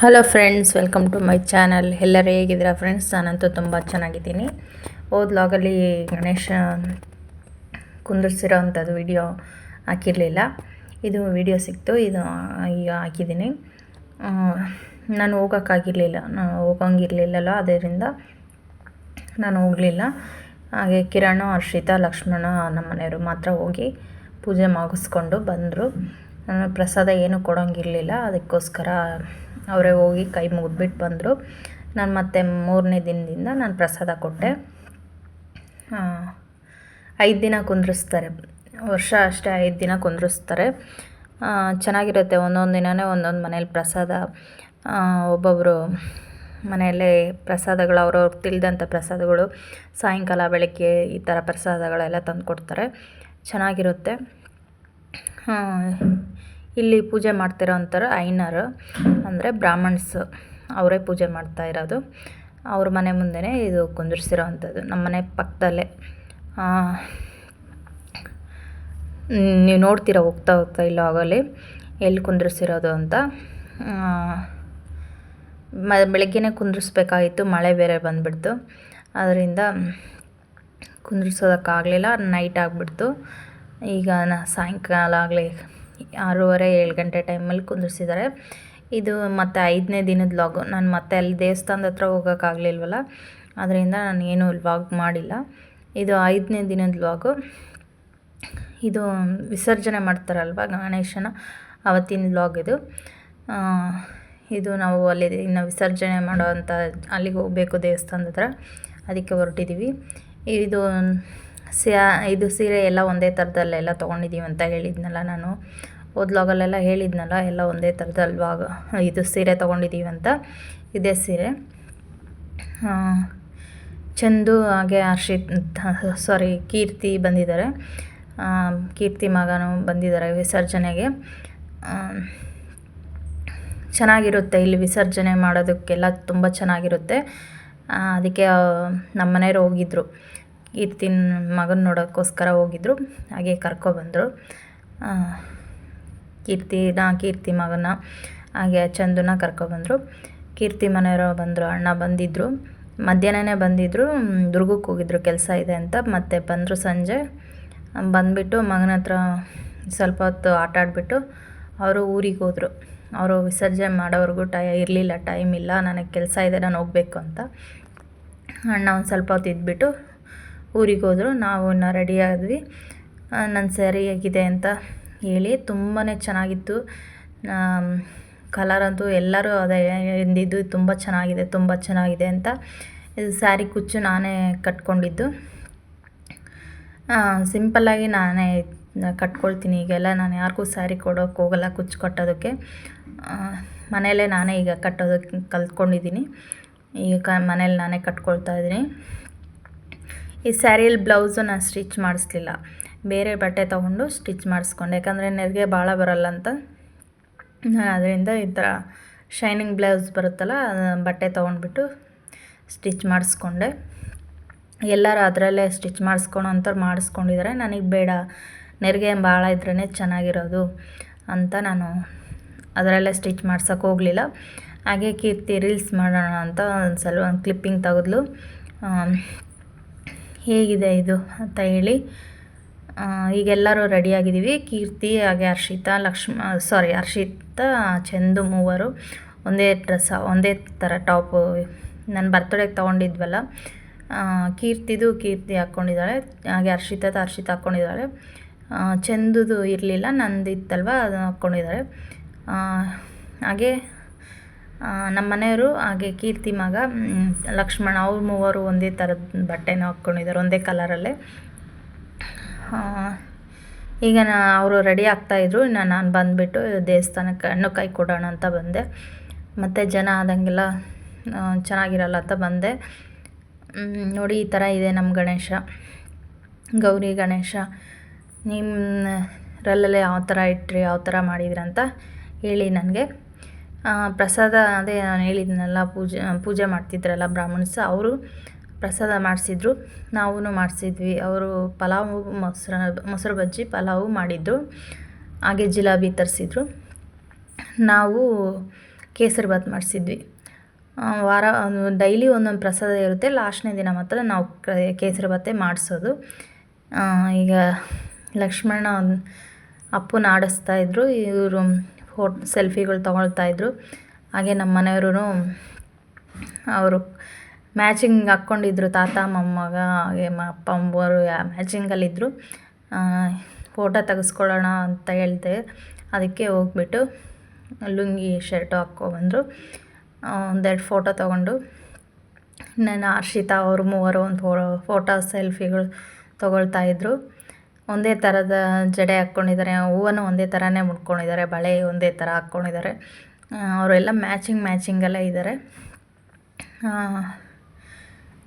Hello friends welcome to my channel ಎಲ್ಲರೂ ಹೇಗಿದ್ದೀರಾ friends ನಾನಂತೂ ತುಂಬ ಚೆನ್ನಾಗಿದ್ದೀನಿ. ಹೋದ ಲಾಗಲ್ಲಿ ಗಣೇಶ ಕುಂದಿರ್ಸಿರೋ ಅಂಥದ್ದು ವಿಡಿಯೋ ಹಾಕಿರಲಿಲ್ಲ. ಇದು ವಿಡಿಯೋ ಸಿಕ್ತು, ಇದು ಈಗ ಹಾಕಿದ್ದೀನಿ. ನಾನು ಹೋಗೋಕ್ಕಾಗಿರಲಿಲ್ಲ ನಾನು ಹೋಗಂಗಿರಲಿಲ್ಲಲ್ಲ, ಅದರಿಂದ ನಾನು ಹೋಗಲಿಲ್ಲ. ಹಾಗೆ ಕಿರಣ, ಹರ್ಷಿತಾ, ಲಕ್ಷ್ಮಣ ನಮ್ಮ ಮನೆಯವರು ಮಾತ್ರ ಹೋಗಿ ಪೂಜೆ ಮುಗಿಸ್ಕೊಂಡು ಬಂದರು. ನಾನು ಪ್ರಸಾದ ಏನೂ ಕೊಡೋಂಗಿರಲಿಲ್ಲ, ಅದಕ್ಕೋಸ್ಕರ ಅವರೇ ಹೋಗಿ ಕೈ ಮುಗಿದ್ಬಿಟ್ಟು ಬಂದರು. ನಾನು ಮತ್ತೆ ಮೂರನೇ ದಿನದಿಂದ ನಾನು ಪ್ರಸಾದ ಕೊಟ್ಟೆ. ಐದು ದಿನ ಕುಂದ್ರಿಸ್ತಾರೆ. ವರ್ಷ ಅಷ್ಟೇ ಐದು ದಿನ ಕುಂದ್ರಿಸ್ತಾರೆ. ಚೆನ್ನಾಗಿರುತ್ತೆ. ಒಂದೊಂದು ದಿನವೇ ಒಂದೊಂದು ಮನೇಲಿ ಪ್ರಸಾದ. ಒಬ್ಬೊಬ್ಬರು ಮನೆಯಲ್ಲೇ ಪ್ರಸಾದಗಳು, ಅವ್ರವ್ರು ತಿಳಿದಂಥ ಪ್ರಸಾದಗಳು, ಸಾಯಂಕಾಲ, ಬೆಳಗ್ಗೆ ಈ ಥರ ಪ್ರಸಾದಗಳೆಲ್ಲ ತಂದು ಕೊಡ್ತಾರೆ ಚೆನ್ನಾಗಿರುತ್ತೆ ಇಲ್ಲಿ ಪೂಜೆ ಮಾಡ್ತಿರೋ ಅಂತಾರೆ ಐನರ್, ಅಂದರೆ ಬ್ರಾಹ್ಮಣ್ಸ್ ಅವರೇ ಪೂಜೆ ಮಾಡ್ತಾ ಇರೋದು. ಅವ್ರ ಮನೆ ಮುಂದೆನೇ ಇದು ಕುಂದಿರ್ಸಿರೋ ಅಂಥದ್ದು. ನಮ್ಮ ಮನೆ ಪಕ್ಕದಲ್ಲೇ. ನೀವು ನೋಡ್ತೀರ ಹೋಗ್ತಾ ಹೋಗ್ತಾ ಇಲ್ಲ ಆಗಲಿ ಎಲ್ಲಿ ಕುಂದಿರ್ಸಿರೋದು ಅಂತ. ಮ, ಬೆಳಗ್ಗೆನೇ ಕುಂದಿರ್ಸ್ಬೇಕಾಗಿತ್ತು, ಮಳೆ ಬೇರೆ ಬಂದುಬಿಡ್ತು. ಅದರಿಂದ ಕುಂದಿರ್ಸೋದಕ್ಕಾಗಲಿಲ್ಲ, ನೈಟ್ ಆಗಿಬಿಡ್ತು. ಈಗ ನಾ ಸಾಯಂಕಾಲ ಆಗಲಿ ಆರೂವರೆ, ಏಳು ಗಂಟೆ ಟೈಮಲ್ಲಿ ಕುಂದ್ರಿಸಿದ್ದಾರೆ. ಇದು ಮತ್ತು ಐದನೇ ದಿನದ ಲಾಗು. ನಾನು ಮತ್ತೆ ಅಲ್ಲಿ ದೇವಸ್ಥಾನದ ಹತ್ರ ಹೋಗೋಕ್ಕಾಗಲಿಲ್ವಲ್ಲ? ಅದರಿಂದ ನಾನು ಏನೂ ವ್ಲಾಗ್ ಮಾಡಿಲ್ಲ. ಇದು ಐದನೇ ದಿನದ ಲಾಗು. ಇದು ವಿಸರ್ಜನೆ ಮಾಡ್ತಾರಲ್ವ ಗಣೇಶನ? ಅವತ್ತಿನ ವ್ಲಾಗ್ ಇದು. ಇದು ನಾವು ಅಲ್ಲಿ ಇನ್ನು ವಿಸರ್ಜನೆ ಮಾಡೋ ಅಂಥ ಅಲ್ಲಿಗೆ ಹೋಗಬೇಕು ದೇವಸ್ಥಾನದ ಹತ್ರ. ಅದಕ್ಕೆ ಹೊರಟಿದ್ದೀವಿ ಇದು ಸ್ಯಾ, ಇದು ಸೀರೆ ಎಲ್ಲ ಒಂದೇ ಥರದಲ್ಲೆಲ್ಲ ತೊಗೊಂಡಿದ್ದೀವಿ ಅಂತ ಹೇಳಿದ್ನಲ್ಲ ನಾನು. ಓದ್ಲಾಗಲ್ಲೆಲ್ಲ ಲಾಗಲ್ಲೆಲ್ಲ ಹೇಳಿದ್ನಲ್ಲ, ಎಲ್ಲ ಒಂದೇ ಥರದಲ್ವಾ ಇದು ಸೀರೆ ತೊಗೊಂಡಿದ್ದೀವಿ ಅಂತ. ಇದೇ ಸೀರೆ. ಚಂದು ಹಾಗೆ ಹರ್ಷಿತ್ ಸಾರಿ ಕೀರ್ತಿ ಬಂದಿದ್ದಾರೆ. ಕೀರ್ತಿ ಮಗನೂ ಬಂದಿದ್ದಾರೆ ವಿಸರ್ಜನೆಗೆ. ಚೆನ್ನಾಗಿರುತ್ತೆ ಇಲ್ಲಿ ವಿಸರ್ಜನೆ ಮಾಡೋದಕ್ಕೆಲ್ಲ ತುಂಬ ಚೆನ್ನಾಗಿರುತ್ತೆ. ಅದಕ್ಕೆ ನಮ್ಮನೆಯವ್ರು ನಮ್ಮ ಮನೆಯವ್ರು ಹೋಗಿದ್ದರು ಕೀರ್ತಿನ ಮಗನ ನೋಡೋಕ್ಕೋಸ್ಕರ ಹೋಗಿದ್ದರು ಹಾಗೆ ಕರ್ಕೊಬಂದರು ಕೀರ್ತಿನ ಕೀರ್ತಿ ಮಗನ, ಹಾಗೆ ಚಂದನ ಕರ್ಕೊಬಂದರು ಕೀರ್ತಿ ಮನೆಯವರು ಬಂದರು, ಅಣ್ಣ ಬಂದಿದ್ದರು ಮಧ್ಯಾಹ್ನನೇ ಬಂದಿದ್ದರು ದುರ್ಗಕ್ಕೆ ಹೋಗಿದ್ರು, ಕೆಲಸ ಇದೆ ಅಂತ. ಮತ್ತೆ ಬಂದರು ಸಂಜೆ. ಬಂದುಬಿಟ್ಟು ಮಗನ ಹತ್ರ ಸ್ವಲ್ಪ ಹೊತ್ತು ಆಟ ಆಡಿಬಿಟ್ಟು ಅವರು ಊರಿಗೆ ಹೋದರು. ಅವರು ವಿಸರ್ಜನೆ ಮಾಡೋವರೆಗೂ ಟೈ, ಇರಲಿಲ್ಲ, ಟೈಮ್ ಇಲ್ಲ, ನನಗೆ ಕೆಲಸ ಇದೆ, ನಾನು ಹೋಗಬೇಕು ಅಂತ. ಅಣ್ಣ ಒಂದು ಸ್ವಲ್ಪ ಹೊತ್ತು ಇದ್ಬಿಟ್ಟು ಊರಿಗೆ ಹೋದರು, ನಾವು ರೆಡಿ ಆದ್ವಿ. ನನ್ನ ಸರಿಯಾಗಿದೆ ಅಂತ ಹೇಳಿ ತುಂಬಾ ಚೆನ್ನಾಗಿತ್ತು. ಕಲರ್ ಅಂತೂ ಎಲ್ಲರೂ ಅದೇ ಎಂದಿದ್ದು ತುಂಬ ಚೆನ್ನಾಗಿದೆ ತುಂಬ ಚೆನ್ನಾಗಿದೆ ಅಂತ. ಇದು ಸ್ಯಾರಿ ಕುಚ್ಚು ನಾನೇ ಕಟ್ಕೊಂಡಿದ್ದು. ಸಿಂಪಲ್ಲಾಗಿ ನಾನೇ ಕಟ್ಕೊಳ್ತೀನಿ ಈಗೆಲ್ಲ. ನಾನು ಯಾರಿಗೂ ಸ್ಯಾರಿ ಕೊಡೋಕೆ ಹೋಗಲ್ಲ ಕುಚ್ಚು ಕಟ್ಟೋದಕ್ಕೆ. ಮನೆಯಲ್ಲೇ ನಾನೇ ಈಗ ಕಟ್ಟೋದಕ್ಕೆ ಕಲ್ತ್ಕೊಂಡಿದ್ದೀನಿ. ಈಗ ಕ ಮನೇಲಿ ನಾನೇ ಕಟ್ಕೊಳ್ತಾ ಇದ್ದೀನಿ. ಈ ಸ್ಯಾರಿಯಲ್ಲಿ ಬ್ಲೌಸು ನಾನು ಸ್ಟಿಚ್ ಮಾಡಿಸ್ಲಿಲ್ಲ. ಬೇರೆ ಬಟ್ಟೆ ತೊಗೊಂಡು ಸ್ಟಿಚ್ ಮಾಡಿಸ್ಕೊಂಡೆ. ಯಾಕಂದರೆ ನೆರಿಗೆ ಭಾಳ ಬರಲ್ಲ ಅಂತ. ನಾನು ಅದರಿಂದ ಈ ಥರ ಶೈನಿಂಗ್ ಬ್ಲೌಸ್ ಬರುತ್ತಲ್ಲ ಬಟ್ಟೆ ತೊಗೊಂಡ್ಬಿಟ್ಟು ಸ್ಟಿಚ್ ಮಾಡಿಸ್ಕೊಂಡೆ. ಎಲ್ಲರೂ ಅದರಲ್ಲೇ ಸ್ಟಿಚ್ ಮಾಡಿಸ್ಕೊಳೋ ಅಂಥವ್ರು ಮಾಡಿಸ್ಕೊಂಡಿದ್ದಾರೆ ನನಗೆ ಬೇಡ, ನೆರಿಗೆ ಭಾಳ ಇದ್ರೇ ಚೆನ್ನಾಗಿರೋದು ಅಂತ ನಾನು ಅದರಲ್ಲೇ ಸ್ಟಿಚ್ ಮಾಡ್ಸೋಕೆ ಹೋಗಲಿಲ್ಲ. ಹಾಗೆ ಕೀರ್ತಿ ರೀಲ್ಸ್ ಮಾಡೋಣ ಅಂತ ಒಂದು ಸಲ ಒಂದು ಕ್ಲಿಪ್ಪಿಂಗ್ ತೆಗೆದ್ಲು. ಹೇಗಿದೆ ಇದು ಅಂತ ಹೇಳಿ ಈಗೆಲ್ಲರೂ ರೆಡಿಯಾಗಿದ್ದೀವಿ ಕೀರ್ತಿ, ಹಾಗೆ ಹರ್ಷಿತಾ, ಲಕ್ಷ್ಮ ಸಾರಿ ಹರ್ಷಿತಾ, ಚಂದು ಮೂವರು. ಒಂದೇ ಡ್ರೆಸ್ ಒಂದೇ ಥರ ಟಾಪು ನನ್ನ ಬರ್ತಡೇಗೆ ತೊಗೊಂಡಿದ್ವಲ್ಲ ಕೀರ್ತಿದು ಕೀರ್ತಿ ಹಾಕ್ಕೊಂಡಿದ್ದಾಳೆ ಹಾಗೆ ಹರ್ಷಿತಾದ ಹರ್ಷಿತಾ ಹಾಕ್ಕೊಂಡಿದ್ದಾಳೆ ಚಂದದು ಇರಲಿಲ್ಲ, ನಂದಿತ್ತಲ್ವ ಅದು ಹಾಕ್ಕೊಂಡಿದ್ದಾರೆ ಹಾಗೆ ನಮ್ಮ ಮನೆಯವರು, ಹಾಗೆ ಕೀರ್ತಿ ಮಗ ಲಕ್ಷ್ಮಣ, ಅವ್ರು ಮೂವರು ಒಂದೇ ಥರದ ಬಟ್ಟೆನ ಹಾಕ್ಕೊಂಡಿದ್ದಾರೆ, ಒಂದೇ ಕಲರಲ್ಲೇ. ಈಗ ನಾ, ಅವರು ರೆಡಿ ಆಗ್ತಾಯಿದ್ರು ಇನ್ನು ನಾನು ಬಂದುಬಿಟ್ಟು ದೇವಸ್ಥಾನಕ್ಕೆ ಹಣ್ಣು ಕೈ ಕೊಡೋಣ ಅಂತ ಬಂದೆ. ಮತ್ತು ಜನ ಆದಂಗೆಲ್ಲ ಚೆನ್ನಾಗಿರಲ್ಲ ಅಂತ ಬಂದೆ. ನೋಡಿ, ಈ ಥರ ಇದೆ ನಮ್ಮ ಗಣೇಶ. ಗೌರಿ ಗಣೇಶ ನಿಮ್ಮ ನಿಮ್ಮರಲ್ಲೇ ಯಾವ ಥರ ಇಟ್ರಿ ಯಾವ ಥರ ಮಾಡಿದ್ರಿ ಅಂತ ಹೇಳಿ ನನಗೆ. ಪ್ರಸಾದ ಅದೇ ನಾನು ಹೇಳಿದ್ನಲ್ಲ, ಪೂಜೆ ಪೂಜೆ ಮಾಡ್ತಿದ್ರಲ್ಲ ಬ್ರಾಹ್ಮಣ್ಸ್ ಅವರು ಪ್ರಸಾದ ಮಾಡಿಸಿದ್ರು. ನಾವೂ ಮಾಡಿಸಿದ್ವಿ. ಅವರು ಪಲಾವು ಮೊಸರು ಮೊಸರು ಬಜ್ಜಿ ಪಲಾವು ಮಾಡಿದ್ರು. ಹಾಗೆ ಜಿಲಾಬಿ ತರಿಸಿದ್ರು. ನಾವು ಕೇಸರಿ ಭಾತ್ ಮಾಡಿಸಿದ್ವಿ. ವಾರ ಡೈಲಿ ಒಂದೊಂದು ಪ್ರಸಾದ ಇರುತ್ತೆ. ಲಾಸ್ಟ್ನೇ ದಿನ ಮಾತ್ರ ನಾವು ಕೇಸರಿ ಬಾತೇ ಮಾಡಿಸೋದು. ಈಗ ಲಕ್ಷ್ಮಣ ಅಪ್ಪನ ಆಡಿಸ್ತಾ ಇದ್ದರು ಇವರು ಫೋಟ್ ಸೆಲ್ಫಿಗಳು ತೊಗೊಳ್ತಾ ಇದ್ರು. ಹಾಗೆ ನಮ್ಮ ಮನೆಯವರು ಅವರು ಮ್ಯಾಚಿಂಗ್ ಹಾಕ್ಕೊಂಡಿದ್ರು ತಾತ, ಮೊಮ್ಮಗ, ಹಾಗೆ ಮ, ಅಪ್ಪ, ಅಮ್ಮವರು ಮ್ಯಾಚಿಂಗಲ್ಲಿದ್ದರು ಫೋಟೋ ತೆಗೆಸ್ಕೊಳ್ಳೋಣ ಅಂತ ಹೇಳ್ದೆ. ಅದಕ್ಕೆ ಹೋಗ್ಬಿಟ್ಟು ಲುಂಗಿ ಶರ್ಟು ಹಾಕ್ಕೊಬಂದರು ಒಂದೆರಡು ಫೋಟೋ ತೊಗೊಂಡು. ನಾನು ಹರ್ಷಿತಾ ಅವರು ಮೂವರು ಒಂದು ಫೋಟೋ ಸೆಲ್ಫಿಗಳು ತೊಗೊಳ್ತಾ ಇದ್ರು. ಒಂದೇ ಥರದ ಜಡೆ ಹಾಕ್ಕೊಂಡಿದ್ದಾರೆ, ಹೂವನ್ನು ಒಂದೇ ಥರನೇ ಮುಡ್ಕೊಂಡಿದ್ದಾರೆ ಬಳೆ ಒಂದೇ ಥರ ಹಾಕ್ಕೊಂಡಿದ್ದಾರೆ. ಅವರೆಲ್ಲ ಮ್ಯಾಚಿಂಗ್ ಮ್ಯಾಚಿಂಗೆಲ್ಲ ಇದ್ದಾರೆ.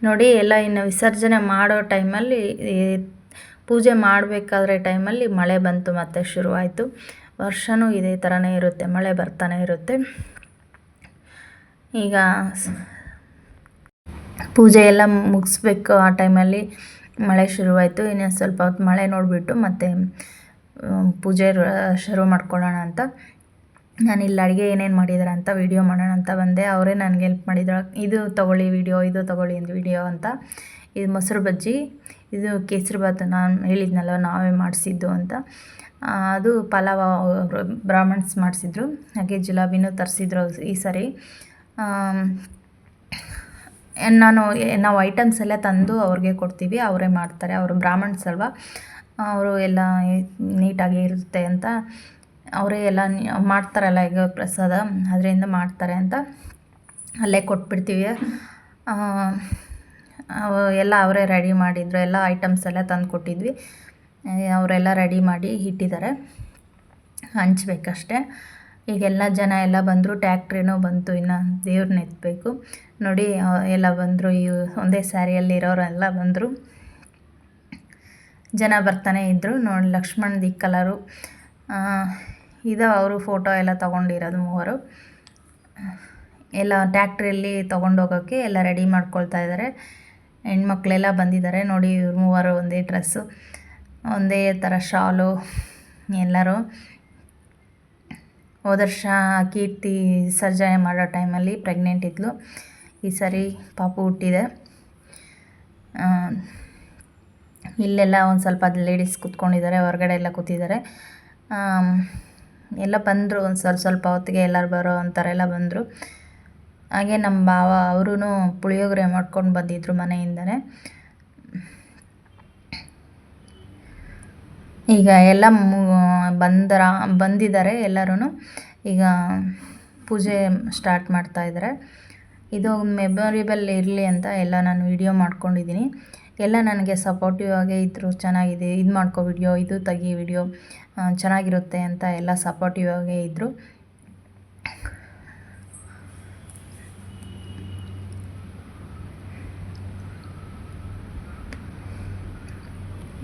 ನೋಡಿ, ಎಲ್ಲ ಇನ್ನು ವಿಸರ್ಜನೆ ಮಾಡೋ ಟೈಮಲ್ಲಿ ಪೂಜೆ ಮಾಡಬೇಕಾದ್ರೆ ಟೈಮಲ್ಲಿ ಮಳೆ ಬಂತು ಮತ್ತೆ ಶುರುವಾಯಿತು. ವರ್ಷವೂ ಇದೇ ಥರನೇ ಇರುತ್ತೆ, ಮಳೆ ಬರ್ತಾನೆ ಇರುತ್ತೆ. ಈಗ ಪೂಜೆ ಎಲ್ಲ ಮುಗಿಸ್ಬೇಕು ಆ ಟೈಮಲ್ಲಿ. ಮಳೆ ಶುರುವಾಯಿತು, ಇನ್ನು ಸ್ವಲ್ಪ ಹೊತ್ತು ಮಳೆ ನೋಡಿಬಿಟ್ಟು ಮತ್ತೆ ಪೂಜೆ ಶುರು ಮಾಡ್ಕೊಳ್ಳೋಣ ಅಂತ. ನಾನು ಇಲ್ಲಿ ಅಡುಗೆ ಏನೇನು ಮಾಡಿದಾರೆ ಅಂತ ವೀಡಿಯೋ ಮಾಡೋಣ ಅಂತ ಬಂದೆ. ಅವರೇ ನನಗೆ ಹೆಲ್ಪ್ ಮಾಡಿದ್ರು. ಇದು ತೊಗೊಳ್ಳಿ ವೀಡಿಯೋ ಇದು ತೊಗೊಳ್ಳಿ ವೀಡಿಯೋ ಅಂತ. ಇದು ಮೊಸರು ಬಜ್ಜಿ, ಇದು ಕೇಸರಿ ಭಾತ್ ನಾನು ಹೇಳಿದ್ನಲ್ಲ, ನಾವೇ ಮಾಡಿಸಿದ್ದು ಅಂತ. ಅದು ಪಲಾವ್ ಬ್ರಾಹ್ಮಣ್ಸ್ ಮಾಡಿಸಿದ್ರು. ಹಾಗೆ ಜುಲಾಬಿನೂ ತರಿಸಿದ್ರು ಈ ಸರಿ. ನಾನು ನಾವು ಐಟಮ್ಸ್ ಎಲ್ಲ ತಂದು ಅವ್ರಿಗೆ ಕೊಡ್ತೀವಿ, ಅವರೇ ಮಾಡ್ತಾರೆ. ಅವರು ಬ್ರಾಹ್ಮಣ್ಸ್ ಅಲ್ವಾ? ಅವರು ಎಲ್ಲ ನೀಟಾಗಿ ಇರುತ್ತೆ ಅಂತ ಅವರೇ ಎಲ್ಲ ಮಾಡ್ತಾರಲ್ಲ ಈಗ ಪ್ರಸಾದ, ಅದರಿಂದ ಮಾಡ್ತಾರೆ ಅಂತ ಅಲ್ಲೇ ಕೊಟ್ಬಿಡ್ತೀವಿ. ಎಲ್ಲ ಅವರೇ ರೆಡಿ ಮಾಡಿದ್ರು, ಎಲ್ಲ ಐಟಮ್ಸ್ ಎಲ್ಲ ತಂದು ಕೊಟ್ಟಿದ್ವಿ. ಅವರೆಲ್ಲ ರೆಡಿ ಮಾಡಿ ಇಟ್ಟಿದ್ದಾರೆ. ಹಂಚ್ಬೇಕಷ್ಟೆ ಈಗೆಲ್ಲ ಜನ ಎಲ್ಲ ಬಂದರು, ಟ್ಯಾಕ್ಟ್ರಿನೂ ಬಂತು, ಇನ್ನು ದೇವ್ರನ್ನ ಎತ್ತಬೇಕು ನೋಡಿ ಎಲ್ಲ ಬಂದರು, ಈ ಒಂದೇ ಸ್ಯಾರಿಯಲ್ಲಿರೋರೆಲ್ಲ ಬಂದರು. ಜನ ಬರ್ತಾನೆ ಇದ್ದರು ನೋಡಿ, ಲಕ್ಷ್ಮಣ್ ಕಲರು. ಇದು ಅವರು ಫೋಟೋ ಎಲ್ಲ ತೊಗೊಂಡಿರೋದು ಮೂವರು. ಎಲ್ಲ ಟ್ಯಾಕ್ಟ್ರಿಯಲ್ಲಿ ತೊಗೊಂಡೋಗೋಕ್ಕೆ ಎಲ್ಲ ರೆಡಿ ಮಾಡ್ಕೊಳ್ತಾ ಇದ್ದಾರೆ ಹೆಣ್ಮಕ್ಳೆಲ್ಲ ಬಂದಿದ್ದಾರೆ ನೋಡಿ, ಇವ್ರು ಮೂವರು ಒಂದೇ ಡ್ರೆಸ್ಸು, ಒಂದೇ ಥರ ಶಾಲು ಎಲ್ಲರೂ. ಹೋದ ವರ್ಷ ಕೀರ್ತಿ ಸರ್ಜನೆ ಮಾಡೋ ಟೈಮಲ್ಲಿ ಪ್ರೆಗ್ನೆಂಟ್ ಇದ್ಲು. ಈ ಸರಿ ಪಾಪು ಹುಟ್ಟಿದೆ. ಇಲ್ಲೆಲ್ಲ ಒಂದು ಸ್ವಲ್ಪ ಲೇಡೀಸ್ ಕೂತ್ಕೊಂಡಿದ್ದಾರೆ, ಹೊರಗಡೆ ಎಲ್ಲ ಕೂತಿದ್ದಾರೆ. ಎಲ್ಲ ಬಂದರು, ಒಂದು ಸ್ವಲ್ಪ ಸ್ವಲ್ಪ ಹೊತ್ತಿಗೆ ಎಲ್ಲರೂ ಬರೋ ಅಂತಾರೆಲ್ಲ ಬಂದರು. ಹಾಗೆ ನಮ್ಮ ಭಾವ ಅವರೂ ಪುಳಿಯೋಗರೆ ಮಾಡ್ಕೊಂಡು ಬಂದಿದ್ದರು ಮನೆಯಿಂದನೇ. ಈಗ ಎಲ್ಲ ಬಂದರ, ಬಂದಿದ್ದಾರೆ ಎಲ್ಲರೂ ಈಗ ಪೂಜೆ ಸ್ಟಾರ್ಟ್ ಮಾಡ್ತಾ ಇದ್ದಾರೆ. ಇದು ಮೆಮೊರೇಬಲ್ ಇರಲಿ ಅಂತ ಎಲ್ಲ ನಾನು ವಿಡಿಯೋ ಮಾಡ್ಕೊಂಡಿದ್ದೀನಿ. ಎಲ್ಲ ನನಗೆ ಸಪೋರ್ಟಿವ್ ಆಗೇ ಇದ್ದರು ಚೆನ್ನಾಗಿದೆ, ಇದು ಮಾಡ್ಕೊ ವಿಡಿಯೋ, ಇದು ತೆಗಿ ವಿಡಿಯೋ ಚೆನ್ನಾಗಿರುತ್ತೆ ಅಂತ ಎಲ್ಲ ಸಪೋರ್ಟಿವ್ ಆಗೇ ಇದ್ದರು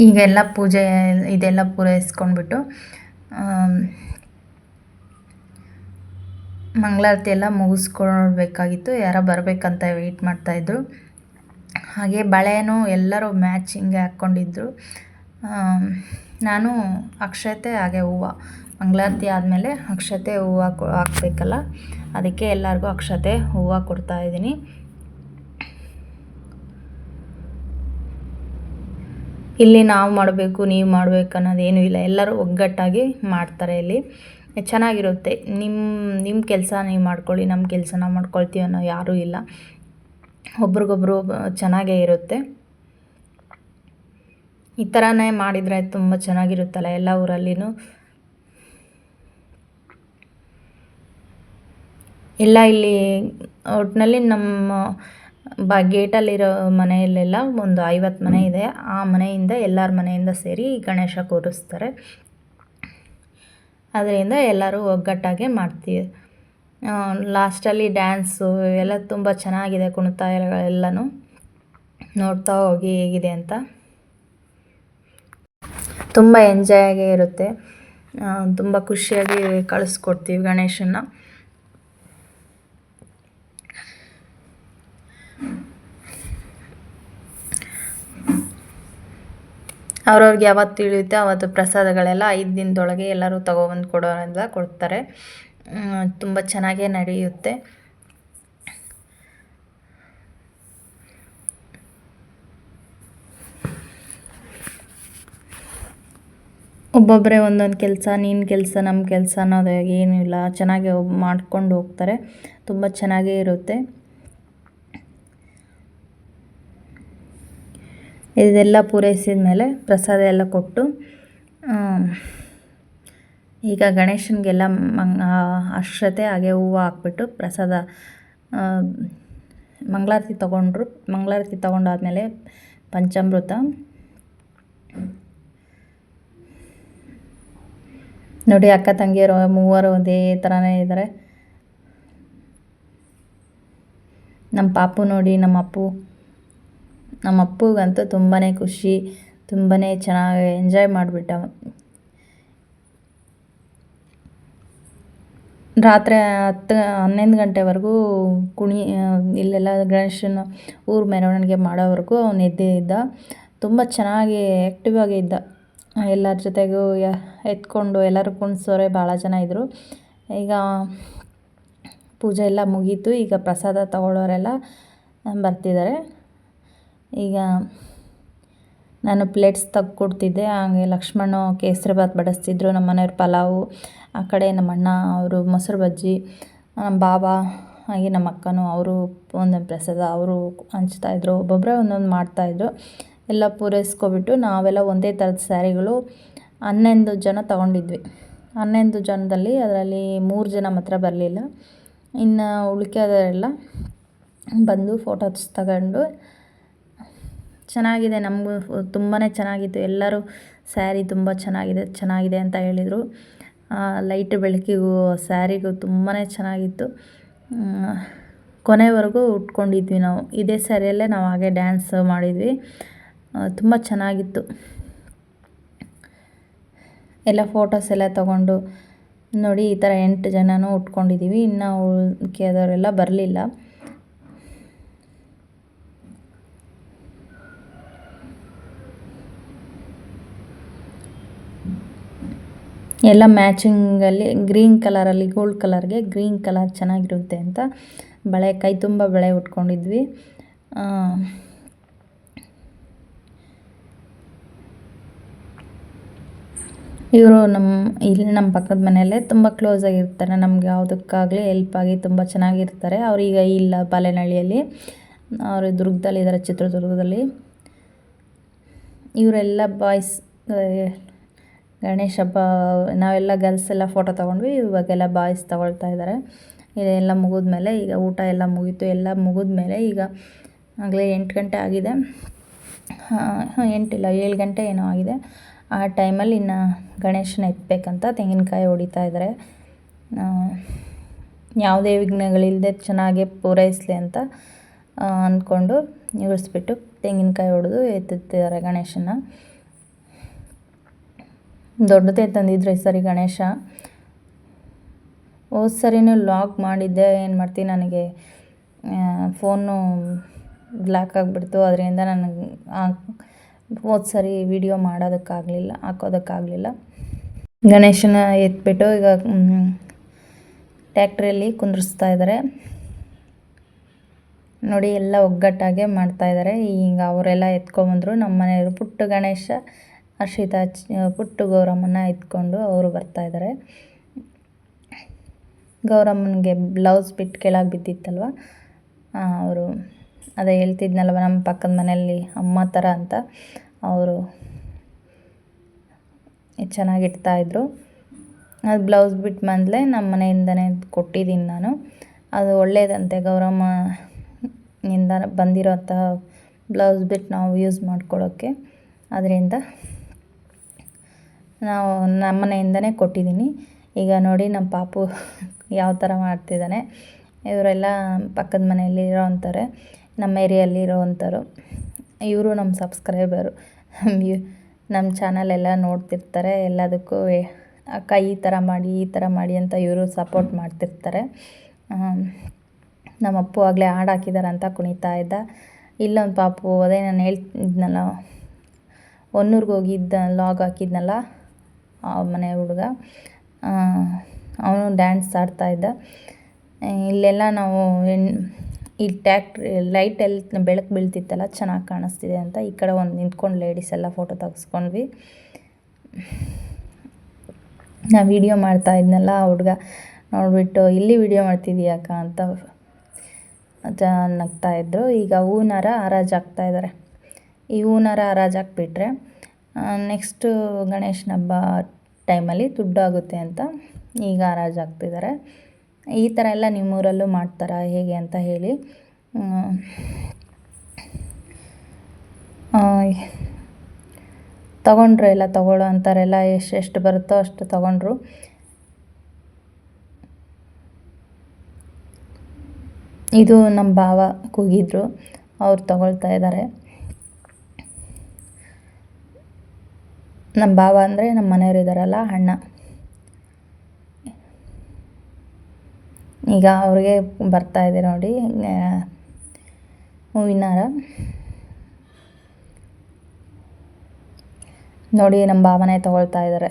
ಈಗೆಲ್ಲ ಪೂಜೆ ಇದೆಲ್ಲ ಪೂರೈಸ್ಕೊಂಡ್ಬಿಟ್ಟು ಮಂಗಳಾರತಿ ಎಲ್ಲ ಮುಗಿಸ್ಕೊಳ್ಬೇಕಾಗಿತ್ತು. ಯಾರೋ ಬರಬೇಕಂತ ವೆಯ್ಟ್ ಮಾಡ್ತಾಯಿದ್ರು ಹಾಗೆ ಬಳೆನೂ ಎಲ್ಲರೂ ಮ್ಯಾಚಿಂಗ್ ಹಾಕ್ಕೊಂಡಿದ್ರು. ನಾನು ಅಕ್ಷತೆ, ಹಾಗೆ ಹೂವು. ಮಂಗಳಾರತಿ ಆದಮೇಲೆ ಅಕ್ಷತೆ ಹೂವು ಹಾಕ್ಬೇಕಲ್ಲ? ಅದಕ್ಕೆ ಎಲ್ಲರಿಗೂ ಅಕ್ಷತೆ ಹೂವು ಕೊಡ್ತಾಯಿದ್ದೀನಿ ಇಲ್ಲಿ ನಾವು ಮಾಡಬೇಕು, ನೀವು ಮಾಡಬೇಕು ಅನ್ನೋದೇನೂ ಇಲ್ಲ. ಎಲ್ಲರೂ ಒಗ್ಗಟ್ಟಾಗಿ ಮಾಡ್ತಾರೆ ಇಲ್ಲಿ. ಚೆನ್ನಾಗಿರುತ್ತೆ. ನಿಮ್ಮ ನಿಮ್ಮ ಕೆಲಸ ನೀವು ಮಾಡ್ಕೊಳ್ಳಿ ನಮ್ಮ ಕೆಲಸ ನಾವು ಮಾಡ್ಕೊಳ್ತೀವಿ ಅನ್ನೋ ಯಾರೂ ಇಲ್ಲ. ಒಬ್ರಿಗೊಬ್ರು ಚೆನ್ನಾಗೇ ಇರುತ್ತೆ. ಈ ಥರನೇ ಮಾಡಿದರೆ ತುಂಬ ಚೆನ್ನಾಗಿರುತ್ತಲ್ಲ ಎಲ್ಲ ಊರಲ್ಲಿನೂ. ಎಲ್ಲ ಇಲ್ಲಿ ಒಟ್ಟಿನಲ್ಲಿ ನಮ್ಮ ಬ, ಗೇಟಲ್ಲಿರೋ ಮನೆಯಲ್ಲೆಲ್ಲ ಒಂದು ಐವತ್ತು ಮನೆ ಇದೆ. ಆ ಮನೆಯಿಂದ ಎಲ್ಲರ ಮನೆಯಿಂದ ಸೇರಿ ಗಣೇಶ ಕೂರಿಸ್ತಾರೆ. ಅದರಿಂದ ಎಲ್ಲರೂ ಒಗ್ಗಟ್ಟಾಗೆ ಮಾಡ್ತೀವಿ. ಲಾಸ್ಟಲ್ಲಿ ಡ್ಯಾನ್ಸು ಎಲ್ಲ ತುಂಬ ಚೆನ್ನಾಗಿದೆ ಕುಣಿತ ನೋಡ್ತಾ ಹೋಗಿ ಹೇಗಿದೆ ಅಂತ. ತುಂಬ ಎಂಜಾಯ್ ಆಗೇ ಇರುತ್ತೆ. ತುಂಬ ಖುಷಿಯಾಗಿ ಕಳಿಸ್ಕೊಡ್ತೀವಿ ಗಣೇಶನ್ನ. ಅವ್ರವ್ರಿಗೆ ಯಾವತ್ತು ತಿಳಿಯುತ್ತೆ ಆವತ್ತು ಪ್ರಸಾದಗಳೆಲ್ಲ ಐದು ದಿನದೊಳಗೆ ಎಲ್ಲರೂ ತಗೊಬಂದು ಕೊಡೋರೆಲ್ಲ ಕೊಡ್ತಾರೆ. ತುಂಬ ಚೆನ್ನಾಗೇ ನಡೆಯುತ್ತೆ. ಒಬ್ಬೊಬ್ಬರೇ ಒಂದೊಂದು ಕೆಲಸ ನಿನ್ನ ಕೆಲಸ ನಮ್ಮ ಕೆಲಸ ಅನ್ನೋದು ಏನೂ ಇಲ್ಲ ಚೆನ್ನಾಗಿ ಮಾಡ್ಕೊಂಡು ಹೋಗ್ತಾರೆ. ತುಂಬ ಚೆನ್ನಾಗೇ ಇರುತ್ತೆ. ಇದೆಲ್ಲ ಪೂರೈಸಿದ ಮೇಲೆ ಪ್ರಸಾದ ಎಲ್ಲ ಕೊಟ್ಟು ಈಗ ಗಣೇಶನಿಗೆಲ್ಲ ಮಂಗ ಅಕ್ಷತೆ ಹಾಗೆ ಹೂವು ಹಾಕ್ಬಿಟ್ಟು ಪ್ರಸಾದ ಮಂಗಳಾರತಿ ತೊಗೊಂಡ್ರು. ಮಂಗಳಾರತಿ ತೊಗೊಂಡಾದಮೇಲೆ ಪಂಚಾಮೃತ. ನೋಡಿ ಅಕ್ಕ ತಂಗಿಯರು ಮೂವರು ಒಂದೇ ಥರನೇ ಇದ್ದಾರೆ. ನಮ್ಮ ಪಾಪು ನೋಡಿ, ನಮ್ಮ ಅಪ್ಪು. ನಮ್ಮ ಅಪ್ಪಗಂತೂ ತುಂಬಾ ಖುಷಿ ತುಂಬಾ ಚೆನ್ನಾಗಿ ಎಂಜಾಯ್ ಮಾಡಿಬಿಟ್ಟ. ರಾತ್ರಿ ಹತ್ತು, ಹನ್ನೊಂದು ಗಂಟೆವರೆಗೂ ಕುಣಿ ಇಲ್ಲೆಲ್ಲ ಗಣೇಶನ ಊರ ಮೆರವಣಿಗೆ ಮಾಡೋವರೆಗೂ ಅವನು ಎದ್ದೇ ಇದ್ದ. ತುಂಬ ಚೆನ್ನಾಗಿ ಆ್ಯಕ್ಟಿವ್ ಆಗಿ ಇದ್ದ. ಎಲ್ಲರ ಜೊತೆಗೂ ಎತ್ಕೊಂಡು ಎಲ್ಲರೂ ಕುಣಿಸೋರೆ ಭಾಳ ಜನ ಇದ್ದರು ಈಗ ಪೂಜೆ ಎಲ್ಲ ಮುಗೀತು. ಈಗ ಪ್ರಸಾದ ತಗೊಳ್ಳೋರೆಲ್ಲ ಬರ್ತಿದ್ದಾರೆ ಈಗ ನಾನು ಪ್ಲೇಟ್ಸ್ ತೆಗ್ಕೊಡ್ತಿದ್ದೆ ಹಾಗೆ ಲಕ್ಷ್ಮಣ ಕೇಸರಿಬಾತ್ ಬಡಿಸ್ತಿದ್ರು, ನಮ್ಮ ಮನೆಯವ್ರು ಪಲಾವು, ಆ ಕಡೆ ನಮ್ಮ ಅಣ್ಣ, ಅವರು ಮೊಸರು ಬಜ್ಜಿ ನಮ್ಮ ಬಾಬಾ, ಹಾಗೆ ನಮ್ಮ ಅಕ್ಕನೂ, ಅವರು ಒಂದೊಂದು ಪ್ರಸಾದ, ಅವರು ಹಂಚ್ತಾಯಿದ್ರು ಒಬ್ಬೊಬ್ಬರೇ ಒಂದೊಂದು ಮಾಡ್ತಾಯಿದ್ರು ಎಲ್ಲ ಪೂರೈಸ್ಕೊಬಿಟ್ಟು ನಾವೆಲ್ಲ ಒಂದೇ ಥರದ ಸ್ಯಾರಿಗಳು ಹನ್ನೊಂದು ಜನ ತಗೊಂಡಿದ್ವಿ. ಹನ್ನೊಂದು ಜನದಲ್ಲಿ ಅದರಲ್ಲಿ ಮೂರು ಜನ ಮಾತ್ರ ಬರಲಿಲ್ಲ. ಇನ್ನು ಉಳ್ಕೆದವರೆಲ್ಲ ಬಂದು ಫೋಟೋಸ್ ತಗೊಂಡು ಚೆನ್ನಾಗಿದೆ, ನಮಗೂ ತುಂಬಾ ಚೆನ್ನಾಗಿತ್ತು. ಎಲ್ಲರೂ ಸ್ಯಾರಿ ತುಂಬ ಚೆನ್ನಾಗಿದೆ ಚೆನ್ನಾಗಿದೆ ಅಂತ ಹೇಳಿದರು. ಲೈಟ್ ಬೆಳಕಿಗೂ, ಸ್ಯಾರಿಗೂ ತುಂಬಾ ಚೆನ್ನಾಗಿತ್ತು. ಕೊನೆವರೆಗೂ ಉಟ್ಕೊಂಡಿದ್ವಿ ನಾವು. ಇದೇ ಸ್ಯಾರಿಯಲ್ಲೇ ನಾವು ಹಾಗೆ ಡ್ಯಾನ್ಸ್ ಮಾಡಿದ್ವಿ. ತುಂಬ ಚೆನ್ನಾಗಿತ್ತು. ಎಲ್ಲ ಫೋಟೋಸ್ ಎಲ್ಲ ತಗೊಂಡು ನೋಡಿ, ಈ ಥರ ಎಂಟು ಜನನೂ ಉಟ್ಕೊಂಡಿದ್ದೀವಿ. ಇನ್ನು ಉಳ್ಕೆದವರೆಲ್ಲ ಬರಲಿಲ್ಲ. ಎಲ್ಲ ಮ್ಯಾಚಿಂಗಲ್ಲಿ ಗ್ರೀನ್ ಕಲರಲ್ಲಿ, ಗೋಲ್ಡ್ ಕಲರ್ಗೆ ಗ್ರೀನ್ ಕಲರ್ ಚೆನ್ನಾಗಿರುತ್ತೆ ಅಂತ ಬಳೆ, ಕೈ ತುಂಬ ಬಳೆ ಉಟ್ಕೊಂಡಿದ್ವಿ. ಇವರು ನಮ್ಮ, ಇಲ್ಲಿ ನಮ್ಮ ಪಕ್ಕದ ಮನೆಯಲ್ಲೇ ತುಂಬ ಕ್ಲೋಸಾಗಿರ್ತಾರೆ ನಮ್ಗೆ ಯಾವುದಕ್ಕಾಗಲಿ ಆಗಿ ತುಂಬ ಚೆನ್ನಾಗಿರ್ತಾರೆ. ಅವ್ರೀಗ ಇಲ್ಲ ಬಾಲೆನಹಳ್ಳಿಯಲ್ಲಿ ಅವರು ದುರ್ಗದಲ್ಲಿದ್ದಾರೆ, ಚಿತ್ರದುರ್ಗದಲ್ಲಿ. ಇವರೆಲ್ಲ ಬಾಯ್ಸ್ ಗಣೇಶ ಹಬ್ಬ, ನಾವೆಲ್ಲ ಗರ್ಲ್ಸ್ ಎಲ್ಲ ಫೋಟೋ ತೊಗೊಂಡ್ವಿ, ಇವಾಗೆಲ್ಲ ಬಾಯ್ಸ್ ತೊಗೊಳ್ತಾ ಇದ್ದಾರೆ ಇದೆಲ್ಲ ಮುಗಿದ್ಮೇಲೆ ಈಗ ಊಟ ಎಲ್ಲ ಮುಗೀತು, ಎಲ್ಲ ಮುಗಿದ್ಮೇಲೆ ಈಗ ಆಗಲೇ ಎಂಟು ಗಂಟೆ ಆಗಿದೆ. ಹಾಂ ಎಂಟಿಲ್ಲ, ಏಳು ಗಂಟೆ ಏನೋ ಆಗಿದೆ. ಆ ಟೈಮಲ್ಲಿ ಇನ್ನು ಗಣೇಶನ ಎತ್ತಬೇಕಂತ ತೆಂಗಿನಕಾಯಿ ಹೊಡಿತಾ ಇದ್ದಾರೆ ಯಾವುದೇ ವಿಘ್ನಗಳಿಲ್ಲದೆ ಚೆನ್ನಾಗಿ ಪೂರೈಸಲಿ ಅಂತ ಅಂದ್ಕೊಂಡು ಇಳಿಸ್ಬಿಟ್ಟು ತೆಂಗಿನಕಾಯಿ ಹೊಡೆದು ಎತ್ತುತ್ತಿದ್ದಾರೆ ಗಣೇಶನ ದೊಡ್ಡದೇ ತಂದಿದ್ರು ಈ ಸರಿ ಗಣೇಶ. ಹೋದ ಸರಿನೂ ಲಾಕ್ ಮಾಡಿದ್ದೆ. ಏನು ಮಾಡ್ತೀನಿ ನನಗೆ? ಫೋನು ಬ್ಲ್ಯಾಕ್ ಆಗಿಬಿಡ್ತು. ಅದರಿಂದ ನನಗೆ ಹೋದ ಸರಿ ವಿಡಿಯೋ ಮಾಡೋದಕ್ಕಾಗಲಿಲ್ಲ, ಹಾಕೋದಕ್ಕಾಗಲಿಲ್ಲ. ಗಣೇಶನ ಎತ್ಬಿಟ್ಟು ಈಗ ಟ್ಯಾಕ್ಟ್ರಿಯಲ್ಲಿ ಕುಂದ್ರಿಸ್ತಾ ಇದ್ದಾರೆ ನೋಡಿ, ಎಲ್ಲ ಒಗ್ಗಟ್ಟಾಗೆ ಮಾಡ್ತಾಯಿದ್ದಾರೆ ಈಗ ಅವರೆಲ್ಲ ಎತ್ಕೊಂಬಂದರು. ನಮ್ಮ ಮನೆಯವರು ಪುಟ್ಟ ಗಣೇಶ ಹರ್ಷಿತಾ ಪುಟ್ಟು ಗೌರಮ್ಮನ ಎತ್ಕೊಂಡು ಅವರು ಬರ್ತಾ ಇದ್ದಾರೆ ಗೌರಮ್ಮನಿಗೆ ಬ್ಲೌಸ್ ಬಿಟ್ಟು ಕೆಳಗೆ ಬಿದ್ದಿತ್ತಲ್ವ? ಅವರು ಅದೇ ಹೇಳ್ತಿದ್ನಲ್ವ ನಮ್ಮ ಪಕ್ಕದ ಮನೆಯಲ್ಲಿ ಅಮ್ಮ ಥರ ಅಂತ. ಅವರು ಚೆನ್ನಾಗಿಡ್ತಾಯಿದ್ರು ಅದು ಬ್ಲೌಸ್ ಬಿಟ್ಟು ಬಂದಲೇ ನಮ್ಮ ಮನೆಯಿಂದನೇ ಕೊಟ್ಟಿದ್ದೀನಿ ನಾನು. ಅದು ಒಳ್ಳೆಯದಂತೆ ಗೌರಮ್ಮನಿಂದ ಬಂದಿರೋಂಥ ಬ್ಲೌಸ್ ಬಿಟ್ಟು ನಾವು ಯೂಸ್ ಮಾಡ್ಕೊಳ್ಳೋಕ್ಕೆ. ಅದರಿಂದ ನಾವು ನಮ್ಮನೆಯಿಂದಲೇ ಕೊಟ್ಟಿದ್ದೀನಿ. ಈಗ ನೋಡಿ ನಮ್ಮ ಪಾಪು ಯಾವ ಥರ ಮಾಡ್ತಿದ್ದಾನೆ. ಇವರೆಲ್ಲ ಪಕ್ಕದ ಮನೆಯಲ್ಲಿ ಇರೋವಂಥವ್ರೆ ನಮ್ಮ ಏರಿಯಲ್ಲಿ ಇರೋವಂಥವ್ರು ಇವರು ನಮ್ಮ ಸಬ್ಸ್ಕ್ರೈಬರು. ನಮ್ಮ ಚಾನಲ್ ಎಲ್ಲ ನೋಡ್ತಿರ್ತಾರೆ, ಎಲ್ಲದಕ್ಕೂ ಅಕ್ಕ ಈ ಥರ ಮಾಡಿ, ಈ ಥರ ಮಾಡಿ ಅಂತ ಇವರು ಸಪೋರ್ಟ್ ಮಾಡ್ತಿರ್ತಾರೆ. ನಮ್ಮ ಅಪ್ಪು ಆಗಲೇ ಹಾಡು ಹಾಕಿದ್ದಾರೆ ಅಂತ ಕುಣಿತಾ ಇದ್ದ. ಇಲ್ಲೊಂದು ಪಾಪು, ಅದೇ ನಾನು ಹೇಳ್ತಿದ್ನಲ್ಲ, ಒನ್ನೂರಿಗೆ ಹೋಗಿದ್ದ, ಲಾಗ್ ಹಾಕಿದ್ನಲ್ಲ ಆ ಮನೆ ಹುಡುಗ. ಅವನು ಡ್ಯಾನ್ಸ್ ಆಡ್ತಾಯಿದ್ದ ಇಲ್ಲೆಲ್ಲ ನಾವು ಈ ಟ್ಯಾಕ್ಟ್ರಿ ಲೈಟ್ ಎಲ್ಲಿ ಬೆಳಕು ಬೀಳ್ತಿತ್ತಲ್ಲ, ಚೆನ್ನಾಗಿ ಕಾಣಿಸ್ತಿದೆ ಅಂತ. ಈ ಕಡೆ ಒಂದು ನಿಂತ್ಕೊಂಡು ಲೇಡೀಸ್ ಎಲ್ಲ ಫೋಟೋ ತೆಗೆಸ್ಕೊಂಡ್ವಿ. ನಾ ವೀಡಿಯೋ ಮಾಡ್ತಾ ಇದ್ನಲ್ಲ ಹುಡುಗ. ನೋಡಿಬಿಟ್ಟು, ಇಲ್ಲಿ ವೀಡಿಯೋ ಮಾಡ್ತಿದ್ದೀಯಾಕ ಅಂತ ನಗ್ತಾ ಇದ್ದರು ಈಗ ಹೂನಾರ ಹರಾಜು ಹಾಕ್ತಾಯಿದ್ದಾರೆ ಈ ಹೂನಾರ ಹರಾಜು ಹಾಕ್ಬಿಟ್ರೆ ನೆಕ್ಸ್ಟು ಗಣೇಶನ ಹಬ್ಬ ಟೈಮಲ್ಲಿ ದುಡ್ಡಾಗುತ್ತೆ ಅಂತ ಈಗ ಹರಾಜು ಈ ಥರ ಎಲ್ಲ ನಿಮ್ಮೂರಲ್ಲೂ ಮಾಡ್ತಾರಾ ಹೇಗೆ ಅಂತ ಹೇಳಿ ತಗೊಂಡ್ರು ಎಲ್ಲ ತಗೊಳ್ಳೋ ಅಂತಾರೆಲ್ಲ ಎಷ್ಟು ಎಷ್ಟು ಬರುತ್ತೋ ಅಷ್ಟು ತಗೊಂಡ್ರು. ಇದು ನಮ್ಮ ಭಾವ ಕೂಗಿದ್ರು, ಅವ್ರು ತಗೊಳ್ತಾ ಇದ್ದಾರೆ. ನಮ್ಮ ಭಾವ ಅಂದರೆ ನಮ್ಮ ಮನೆಯವ್ರು ಇದ್ದಾರಲ್ಲ ಅಣ್ಣ. ಈಗ ಅವ್ರಿಗೆ ಬರ್ತಾ ಇದೆ ನೋಡಿ ಹೂವಿನಾರ ನೋಡಿ ನಮ್ಮ ಭಾವನೆ ತಗೊಳ್ತಾ ಇದ್ದಾರೆ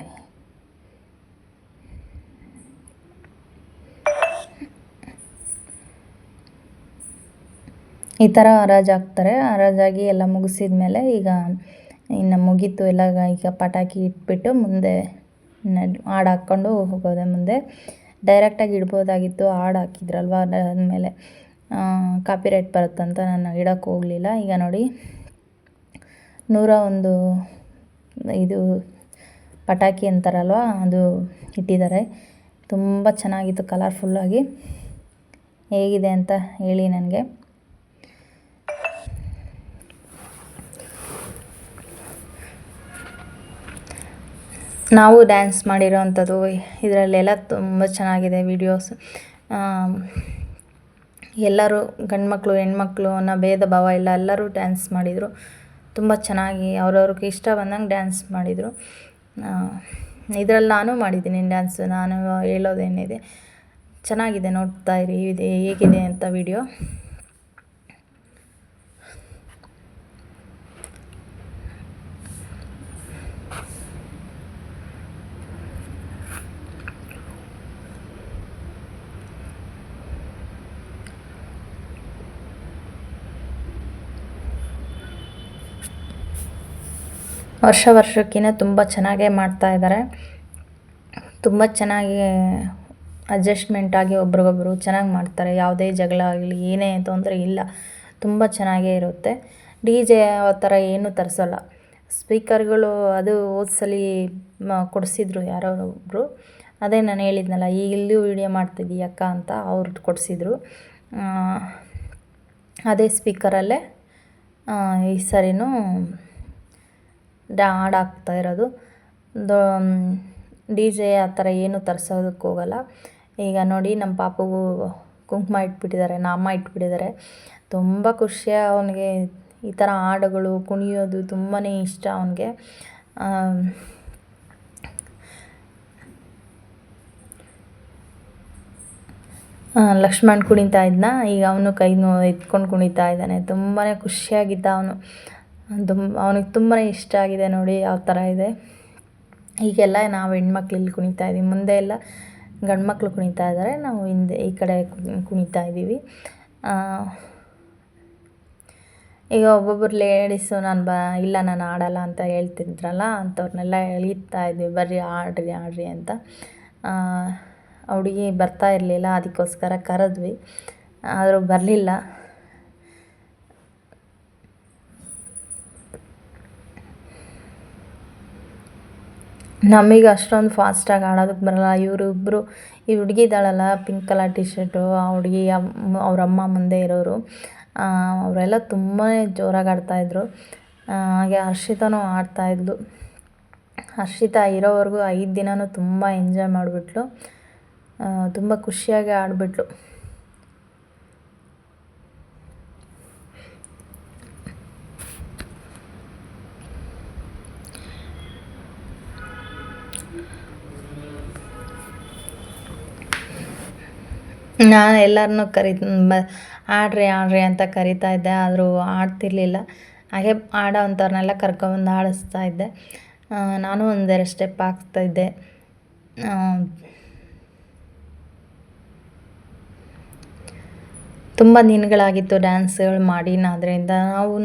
ಈ ಥರ ಹರಾಜು ಹರಾಜಾಗಿ ಎಲ್ಲ ಮುಗಿಸಿದ ಮೇಲೆ ಈಗ ಇನ್ನು ಮುಗೀತು ಎಲ್ಲ ಈಗ ಪಟಾಕಿ ಇಟ್ಬಿಟ್ಟು ಮುಂದೆ ಹಾಡು ಹಾಕ್ಕೊಂಡು ಹೋಗೋದೆ ಮುಂದೆ. ಡೈರೆಕ್ಟಾಗಿ ಇಡ್ಬೋದಾಗಿತ್ತು, ಹಾಡು ಹಾಕಿದ್ರಲ್ವ? ಅದಾದಮೇಲೆ ಕಾಪಿರೈಟ್ ಬರುತ್ತಂತ ನಾನು ಇಡೋಕ್ಕೆ ಹೋಗಲಿಲ್ಲ. ಈಗ ನೋಡಿ, ನೂರ ಒಂದು ಇದು ಪಟಾಕಿ ಅಂತಾರಲ್ವ, ಅದು ಇಟ್ಟಿದ್ದಾರೆ. ತುಂಬ ಚೆನ್ನಾಗಿತ್ತು ಕಲರ್ಫುಲ್ಲಾಗಿ ಹೇಗಿದೆ ಅಂತ ಹೇಳಿ ನನಗೆ. ನಾವು ಡ್ಯಾನ್ಸ್ ಮಾಡಿರೋ ಅಂಥದ್ದು ಇದರಲ್ಲೆಲ್ಲ ತುಂಬ ಚೆನ್ನಾಗಿದೆ ವೀಡಿಯೋಸ್ ಎಲ್ಲರೂ ಗಂಡು ಮಕ್ಕಳು ಹೆಣ್ಮಕ್ಳು ಅನ್ನೋ ಭೇದ ಭಾವ ಇಲ್ಲ. ಎಲ್ಲರೂ ಡ್ಯಾನ್ಸ್ ಮಾಡಿದರು. ತುಂಬ ಚೆನ್ನಾಗಿ ಅವ್ರವ್ರಿಗೆ ಇಷ್ಟ ಬಂದಂಗೆ ಡ್ಯಾನ್ಸ್ ಮಾಡಿದರು. ಇದರಲ್ಲಿ ನಾನು ಮಾಡಿದ್ದೀನಿ ಡ್ಯಾನ್ಸ್ ನಾನು ಹೇಳೋದೇನಿದೆ, ಚೆನ್ನಾಗಿದೆ ನೋಡ್ತಾ ಇರಿ, ಇದೆ ಹೇಗಿದೆ ಅಂತ ವಿಡಿಯೋ ವರ್ಷ ವರ್ಷಕ್ಕಿಂತ ತುಂಬ ಚೆನ್ನಾಗೇ ಮಾಡ್ತಾ ಇದ್ದಾರೆ ತುಂಬ ಚೆನ್ನಾಗಿ ಅಡ್ಜಸ್ಟ್ಮೆಂಟಾಗಿ ಒಬ್ರಿಗೊಬ್ರು ಚೆನ್ನಾಗಿ ಮಾಡ್ತಾರೆ. ಯಾವುದೇ ಜಗಳ ಆಗಲಿ, ಏನೇ ತೊಂದರೆ ಇಲ್ಲ, ತುಂಬ ಚೆನ್ನಾಗೇ ಇರುತ್ತೆ. ಡಿ ಜೆ ಆ ಥರ ಏನೂ ತರಿಸೋಲ್ಲ. ಸ್ಪೀಕರ್ಗಳು ಅದು ಓದ್ಸಲಿ ಸಲ ಕೊಡಿಸಿದ್ರು ಯಾರೋ ಒಬ್ಬರು ಅದೇ ನಾನು ಹೇಳಿದ್ನಲ್ಲ, ಈಗ ಇಲ್ಲೂ ವೀಡಿಯೋ ಮಾಡ್ತಿದ್ದೀಯ ಅಕ್ಕ ಅಂತ ಅವ್ರು ಕೊಡಿಸಿದ್ರು. ಅದೇ ಸ್ಪೀಕರಲ್ಲೇ ಈ ಸರಿನೂ ಹಾಡ್ ಹಾಕ್ತಾ ಇರೋದು. ಡಿ ಜೆ ಆ ಥರ ಏನೂ ತರ್ಸೋದಕ್ಕೆ ಹೋಗಲ್ಲ. ಈಗ ನೋಡಿ ನಮ್ಮ ಪಾಪುಗೂ ಕುಂಕುಮ ಇಟ್ಬಿಟ್ಟಿದ್ದಾರೆ ನಾಮ ಇಟ್ಬಿಟ್ಟಿದ್ದಾರೆ. ತುಂಬ ಖುಷಿ ಅವನಿಗೆ. ಈ ಥರ ಹಾಡುಗಳು, ಕುಣಿಯೋದು ತುಂಬಾ ಇಷ್ಟ ಅವನಿಗೆ. ಲಕ್ಷ್ಮಣ್ ಕುಣಿತಾ ಇದ್ನ? ಈಗ ಅವನು ಕೈ ಎತ್ಕೊಂಡು ಕುಣಿತಾ ಇದ್ದಾನೆ. ತುಂಬಾ ಖುಷಿಯಾಗಿದ್ದ ಅವನು. ತುಂಬ ಅವನಿಗೆ ತುಂಬಾ ಇಷ್ಟ ಆಗಿದೆ ನೋಡಿ, ಯಾವ ಥರ ಇದೆ. ಈಗೆಲ್ಲ ನಾವು ಹೆಣ್ಮಕ್ಳು ಇಲ್ಲಿ ಕುಣಿತಾ ಇದ್ದೀವಿ ಮುಂದೆ ಎಲ್ಲ ಗಂಡು ಮಕ್ಕಳು ಕುಣಿತಾ ಇದ್ದಾರೆ. ನಾವು ಹಿಂದೆ ಈ ಕಡೆ ಕುಣಿತಾ ಇದ್ದೀವಿ ಈಗ ಒಬ್ಬೊಬ್ಬರು ಲೇಡೀಸು ನಾನು ಬ, ಇಲ್ಲ ನಾನು ಆಡಲ್ಲ ಅಂತ ಹೇಳ್ತಿದ್ರಲ್ಲ, ಅಂಥವ್ರನ್ನೆಲ್ಲ ಎಳೀತಾ ಇದ್ವಿ. ಬರ್ರಿ, ಆಡ್ರಿ ಆಡ್ರಿ ಅಂತ. ಹುಡುಗಿ ಬರ್ತಾ ಇರಲಿಲ್ಲ, ಅದಕ್ಕೋಸ್ಕರ ಕರೆದ್ವಿ. ಆದರೂ ಬರಲಿಲ್ಲ. ನಮಗೆ ಅಷ್ಟೊಂದು ಫಾಸ್ಟಾಗಿ ಆಡೋದಕ್ಕೆ ಬರಲ್ಲ. ಇವರಿಬ್ರು ಈ ಹುಡುಗಿ ಇದ್ದಾಳಲ್ಲ ಪಿಂಕ್ ಕಲರ್ ಟಿ ಶರ್ಟು ಆ ಹುಡುಗಿ ಅವ್ರ ಅಮ್ಮ ಮುಂದೆ ಇರೋರು. ಅವರೆಲ್ಲ ತುಂಬಾ ಜೋರಾಗಿ ಆಡ್ತಾಯಿದ್ರು ಹಾಗೆ ಹರ್ಷಿತಾನೂ ಆಡ್ತಾಯಿದ್ಲು ಹರ್ಷಿತಾ ಇರೋವರೆಗೂ ಐದು ದಿನವೂ ತುಂಬ ಎಂಜಾಯ್ ಮಾಡಿಬಿಟ್ಲು. ತುಂಬ ಖುಷಿಯಾಗಿ ಆಡಿಬಿಟ್ಲು. ನಾನು ಎಲ್ಲರನ್ನೂ ಕರಿ ಆಡ್ರಿ ಆಡ್ರಿ ಅಂತ ಕರಿತಾ ಇದ್ದೆ, ಆದರೂ ಆಡ್ತಿರ್ಲಿಲ್ಲ. ಹಾಗೆ ಆಡೋ ಅಂಥವ್ರನ್ನೆಲ್ಲ ಕರ್ಕೊಂಬಂದು ಆಡಿಸ್ತಾ ಇದ್ದೆ. ನಾನು ಒಂದೆರಡು ಸ್ಟೆಪ್ ಹಾಕ್ತಾ ಇದ್ದೆ. ತುಂಬ ದಿನಗಳಾಗಿತ್ತು ಡ್ಯಾನ್ಸ್ಗಳು ಮಾಡಿ ಅದರಿಂದ ನಾವು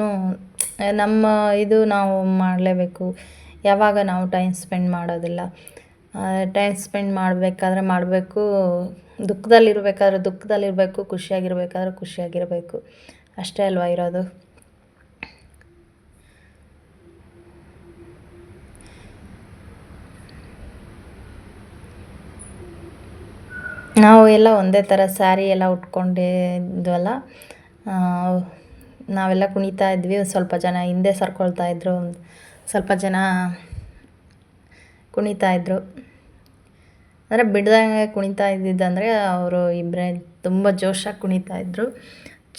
ನಮ್ಮ ಇದು ನಾವು ಮಾಡಲೇಬೇಕು. ಯಾವಾಗ ನಾವು ಟೈಮ್ ಸ್ಪೆಂಡ್ ಮಾಡೋದಿಲ್ಲ. ಟೈಮ್ ಸ್ಪೆಂಡ್ ಮಾಡಬೇಕಾದ್ರೆ ಮಾಡಬೇಕು. ದುಃಖದಲ್ಲಿರ್ಬೇಕಾದ್ರೆ ದುಃಖದಲ್ಲಿರಬೇಕು, ಖುಷಿಯಾಗಿರ್ಬೇಕಾದ್ರೆ ಖುಷಿಯಾಗಿರಬೇಕು. ಅಷ್ಟೇ ಅಲ್ವಾ ಇರೋದು? ನಾವು ಎಲ್ಲ ಒಂದೇ ಥರ ಸ್ಯಾರಿ ಎಲ್ಲ ಉಟ್ಕೊಂಡಿದ್ವಲ್ಲ ನಾವೆಲ್ಲ ಕುಣಿತಾ ಇದ್ವಿ ಸ್ವಲ್ಪ ಜನ ಹಿಂದೆ ಸರ್ಕೊಳ್ತಾ ಇದ್ದರು ಸ್ವಲ್ಪ ಜನ ಕುಣಿತಾ ಇದ್ದರು ಅಂದರೆ ಬಿಡ್ದಂಗೆ ಕುಣಿತಾ ಇದ್ದಿದ್ದಂದರೆ ಅವರು ಇಬ್ಬರೇ ತುಂಬ ಜೋಶಾಗಿ ಕುಣಿತಾ ಇದ್ದರು